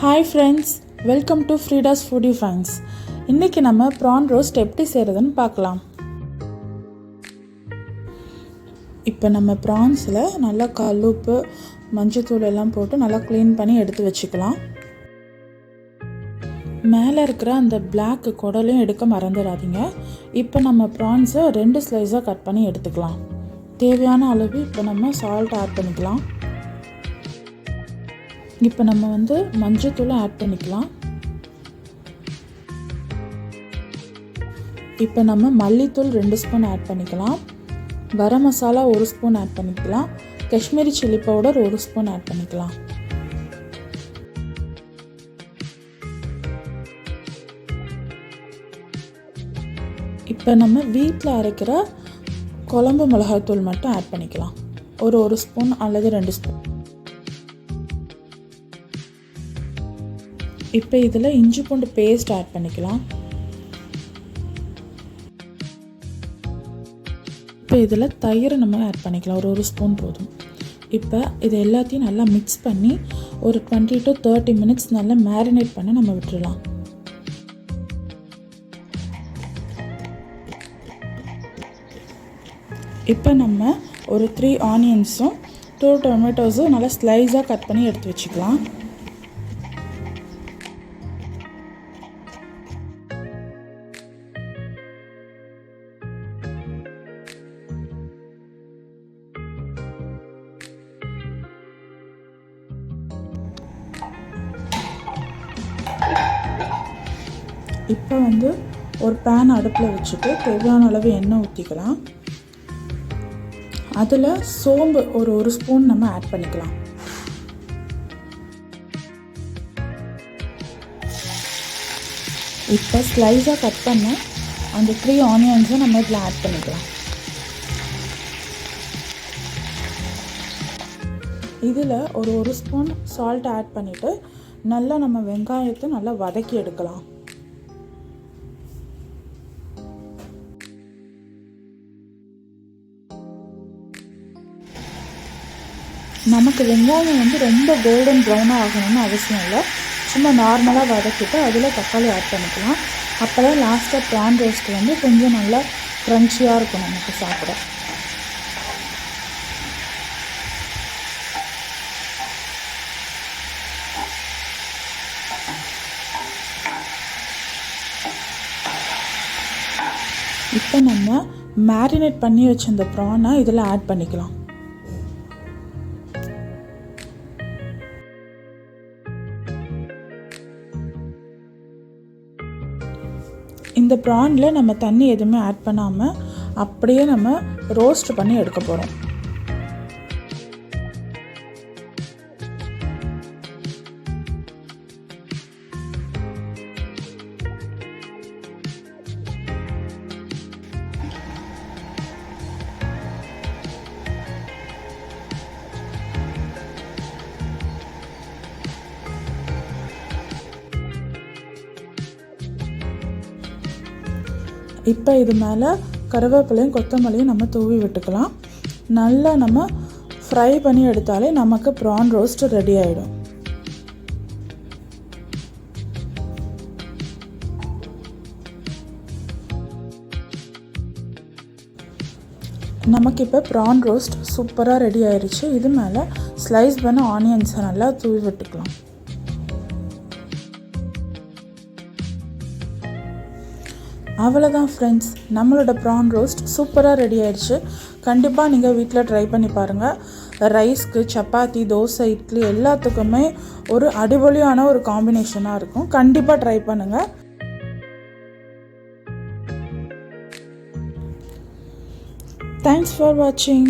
Hi friends welcome to Freeda's foodie friends இன்றைக்கி நம்ம PRAN roast எப்படி செய்கிறதுன்னு பார்க்கலாம். இப்போ நம்ம ப்ரான்ஸில் நல்லா கல்லுப்பு மஞ்சத்தூள் எல்லாம் போட்டு நல்லா க்ளீன் பண்ணி எடுத்து வச்சுக்கலாம். மேலே இருக்கிற அந்த பிளாக் குடலையும் எடுக்க மறந்துடாதீங்க. இப்போ நம்ம ப்ரான்ஸை ரெண்டு ஸ்லைஸாக கட் பண்ணி எடுத்துக்கலாம். தேவையான அளவு இப்போ நம்ம சால்ட் ஆட் பண்ணிக்கலாம். இப்போ நம்ம வந்து மஞ்சத்தூளை ஆட் பண்ணிக்கலாம். இப்போ நம்ம மல்லித்தூள் ரெண்டு ஸ்பூன் ஆட் பண்ணிக்கலாம். கரம் மசாலா ஒரு ஸ்பூன் ஆட் பண்ணிக்கலாம். காஷ்மீரி சில்லி பவுடர் ஒரு ஸ்பூன் ஆட் பண்ணிக்கலாம். இப்போ நம்ம வீட்டில் அரைக்கிற குழம்பு மிளகாய்த்தூள் மட்டும் ஆட் பண்ணிக்கலாம். ஒரு ஒரு ஸ்பூன் அல்லது ரெண்டு ஸ்பூன் இப்போ இதில் இஞ்சி பூண்டு பேஸ்ட் ஆட் பண்ணிக்கலாம். இப்போ இதில் தயிர் நம்ம ஆட் பண்ணிக்கலாம். ஒரு ஒரு ஸ்பூன் போதும். இப்போ இது எல்லாத்தையும் நல்லா மிக்ஸ் பண்ணி ஒரு டுவெண்ட்டி டு தேர்ட்டி மினிட்ஸ் நல்லா மேரினேட் பண்ண நம்ம விட்டுடலாம் இப்போ நம்ம ஒரு த்ரீ ஆனியன்ஸும் டூ டொமேட்டோஸும் நல்லா ஸ்லைஸாக கட் பண்ணி எடுத்து வச்சுக்கலாம். இப்போ வந்து ஒரு பேன் அடுப்பில் வச்சுட்டு தேவையான அளவு எண்ணெய் ஊற்றிக்கலாம் அதில் சோம்பு ஒரு ஒரு ஸ்பூன் நம்ம ஆட் பண்ணிக்கலாம். இப்போ ஸ்லைஸாக கட் பண்ண அந்த த்ரீ ஆனியன்ஸை நம்ம இதில் ஆட் பண்ணிக்கலாம். இதில் ஒரு ஒரு ஸ்பூன் சால்ட் ஆட் பண்ணிவிட்டு நல்லா நம்ம வெங்காயத்தை நல்லா வதக்கி எடுக்கலாம். நமக்கு வெங்காயம் வந்து ரொம்ப கோல்டன் ப்ரௌனாக ஆகணும்னு அவசியம் இல்லை. சும்மா நார்மலாக வதக்கிட்டு அதில் தக்காளி ஆட் பண்ணிக்கலாம். அப்போ தான் லாஸ்ட்டாக ப்ரான் ரோஸ்ட் வந்து கொஞ்சம் நல்லா க்ரன்ச்சியாக இருக்கும் நமக்கு சாப்பிட. இப்போ நம்ம மேரினேட் பண்ணி வச்சிருந்த ப்ரானை இதில் ஆட் பண்ணிக்கலாம். இந்த ப்ரானில் நம்ம தண்ணி எதுவுமே ஆட் பண்ணாமல் அப்படியே நம்ம ரோஸ்ட் பண்ணி எடுக்க போகிறோம் இப்போ இது மேலே கருவேப்பிலையும் கொத்தமல்லியும் நம்ம தூவி விட்டுக்கலாம். நல்லா நம்ம ஃப்ரை பண்ணி எடுத்தாலே நமக்கு ப்ரான் ரோஸ்ட் ரெடி ஆகிடும் நமக்கு இப்போ ப்ரான் ரோஸ்ட் சூப்பராக ரெடி ஆயிடுச்சு இது மேலே ஸ்லைஸ் பண்ண ஆனியன்ஸை நல்லா தூவி விட்டுக்கலாம். அவ்வளோதான் ஃப்ரெண்ட்ஸ் நம்மளோட ப்ரான் ரோஸ்ட் சூப்பராக ரெடி ஆயிடுச்சு. கண்டிப்பாக நீங்கள் வீட்டில் ட்ரை பண்ணி பாருங்கள் ரைஸ்க்கு சப்பாத்தி தோசை இட்லி எல்லாத்துக்குமே ஒரு அடிபொலியான ஒரு காம்பினேஷனாக இருக்கும். கண்டிப்பாக ட்ரை பண்ணுங்கள் தேங்க்ஸ் ஃபார் வாட்சிங்